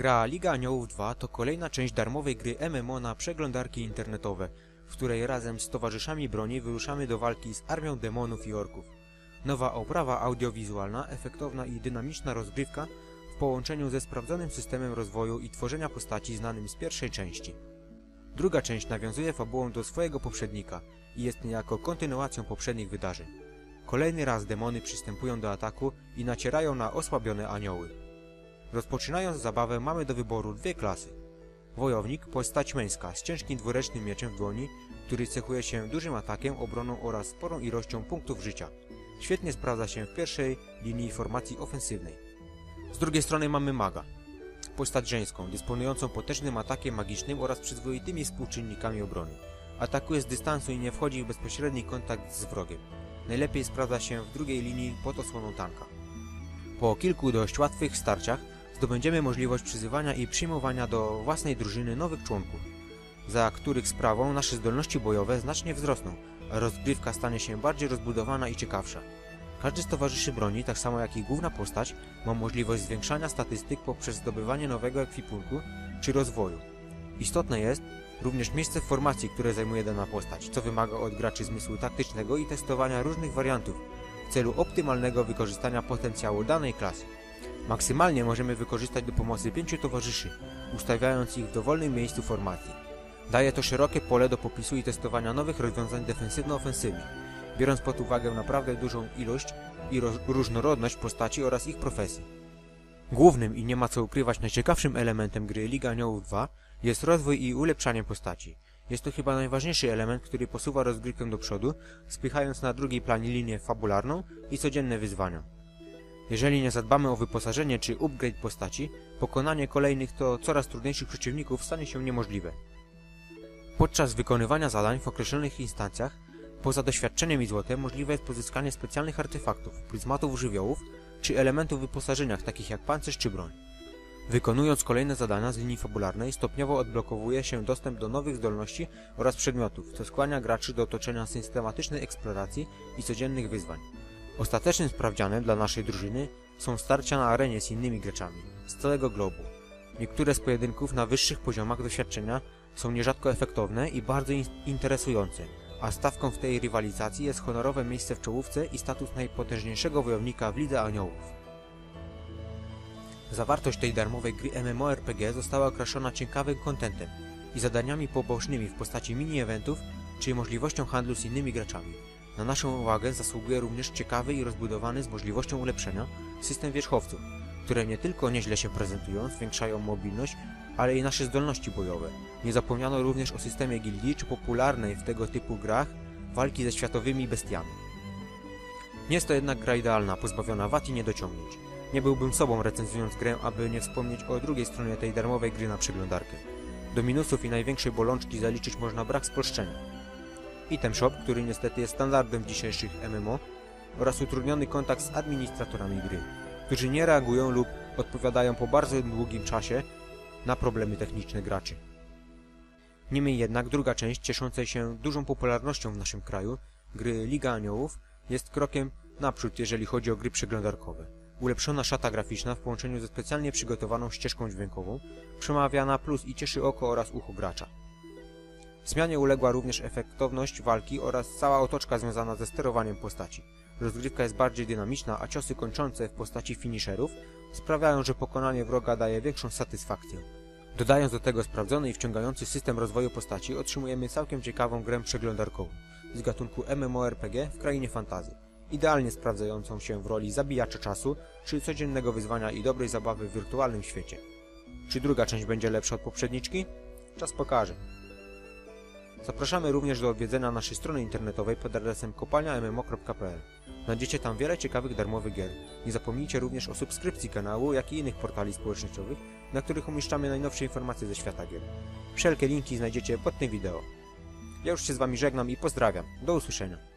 Gra Liga Aniołów 2 to kolejna część darmowej gry MMO na przeglądarki internetowe, w której razem z towarzyszami broni wyruszamy do walki z armią demonów i orków. Nowa oprawa audiowizualna, efektowna i dynamiczna rozgrywka w połączeniu ze sprawdzonym systemem rozwoju i tworzenia postaci znanym z pierwszej części. Druga część nawiązuje fabułą do swojego poprzednika i jest niejako kontynuacją poprzednich wydarzeń. Kolejny raz demony przystępują do ataku i nacierają na osłabione anioły. Rozpoczynając zabawę mamy do wyboru dwie klasy. Wojownik, postać męska z ciężkim dwuręcznym mieczem w dłoni, który cechuje się dużym atakiem, obroną oraz sporą ilością punktów życia. Świetnie sprawdza się w pierwszej linii formacji ofensywnej. Z drugiej strony mamy maga. Postać żeńską, dysponującą potężnym atakiem magicznym oraz przyzwoitymi współczynnikami obrony. Atakuje z dystansu i nie wchodzi w bezpośredni kontakt z wrogiem. Najlepiej sprawdza się w drugiej linii pod osłoną tanka. Po kilku dość łatwych starciach zdobędziemy możliwość przyzywania i przyjmowania do własnej drużyny nowych członków, za których sprawą nasze zdolności bojowe znacznie wzrosną, a rozgrywka stanie się bardziej rozbudowana i ciekawsza. Każdy z towarzyszy broni, tak samo jak i główna postać, ma możliwość zwiększania statystyk poprzez zdobywanie nowego ekwipunku czy rozwoju. Istotne jest również miejsce w formacji, które zajmuje dana postać, co wymaga od graczy zmysłu taktycznego i testowania różnych wariantów w celu optymalnego wykorzystania potencjału danej klasy. Maksymalnie możemy wykorzystać do pomocy pięciu towarzyszy, ustawiając ich w dowolnym miejscu formacji. Daje to szerokie pole do popisu i testowania nowych rozwiązań defensywno-ofensywnych, biorąc pod uwagę naprawdę dużą ilość i różnorodność postaci oraz ich profesji. Głównym i nie ma co ukrywać najciekawszym elementem gry Liga Aniołów 2 jest rozwój i ulepszanie postaci. Jest to chyba najważniejszy element, który posuwa rozgrywkę do przodu, spychając na drugi plan linię fabularną i codzienne wyzwania. Jeżeli nie zadbamy o wyposażenie czy upgrade postaci, pokonanie kolejnych to coraz trudniejszych przeciwników stanie się niemożliwe. Podczas wykonywania zadań w określonych instancjach, poza doświadczeniem i złotem możliwe jest pozyskanie specjalnych artefaktów, pryzmatów żywiołów czy elementów wyposażenia takich jak pancerz czy broń. Wykonując kolejne zadania z linii fabularnej, stopniowo odblokowuje się dostęp do nowych zdolności oraz przedmiotów, co skłania graczy do otoczenia systematycznej eksploracji i codziennych wyzwań. Ostatecznym sprawdzianem dla naszej drużyny są starcia na arenie z innymi graczami z całego globu. Niektóre z pojedynków na wyższych poziomach doświadczenia są nierzadko efektowne i bardzo in- interesujące, a stawką w tej rywalizacji jest honorowe miejsce w czołówce i status najpotężniejszego wojownika w Lidze Aniołów. Zawartość tej darmowej gry MMORPG została okraszona ciekawym kontentem i zadaniami pobocznymi w postaci mini-eventów czy możliwością handlu z innymi graczami. Na naszą uwagę zasługuje również ciekawy i rozbudowany z możliwością ulepszenia system wierzchowców, które nie tylko nieźle się prezentują, zwiększają mobilność, ale i nasze zdolności bojowe. Nie zapomniano również o systemie gildii czy popularnej w tego typu grach walki ze światowymi bestiami. Nie jest to jednak gra idealna, pozbawiona wad i niedociągnięć. Nie byłbym sobą recenzując grę, aby nie wspomnieć o drugiej stronie tej darmowej gry na przeglądarkę. Do minusów i największej bolączki zaliczyć można brak spolszczenia. Item Shop, który niestety jest standardem w dzisiejszych MMO oraz utrudniony kontakt z administratorami gry, którzy nie reagują lub odpowiadają po bardzo długim czasie na problemy techniczne graczy. Niemniej jednak druga część, cieszącej się dużą popularnością w naszym kraju, gry Liga Aniołów, jest krokiem naprzód, jeżeli chodzi o gry przeglądarkowe. Ulepszona szata graficzna w połączeniu ze specjalnie przygotowaną ścieżką dźwiękową przemawia na plus i cieszy oko oraz ucho gracza. Zmianie uległa również efektowność walki oraz cała otoczka związana ze sterowaniem postaci. Rozgrywka jest bardziej dynamiczna, a ciosy kończące w postaci finisherów sprawiają, że pokonanie wroga daje większą satysfakcję. Dodając do tego sprawdzony i wciągający system rozwoju postaci, otrzymujemy całkiem ciekawą grę przeglądarkową z gatunku MMORPG w krainie fantazji, idealnie sprawdzającą się w roli zabijacza czasu czy codziennego wyzwania i dobrej zabawy w wirtualnym świecie. Czy druga część będzie lepsza od poprzedniczki? Czas pokaże. Zapraszamy również do odwiedzenia naszej strony internetowej pod adresem kopalniammo.pl. Znajdziecie tam wiele ciekawych darmowych gier. Nie zapomnijcie również o subskrypcji kanału, jak i innych portali społecznościowych, na których umieszczamy najnowsze informacje ze świata gier. Wszelkie linki znajdziecie pod tym wideo. Ja już się z Wami żegnam i pozdrawiam. Do usłyszenia.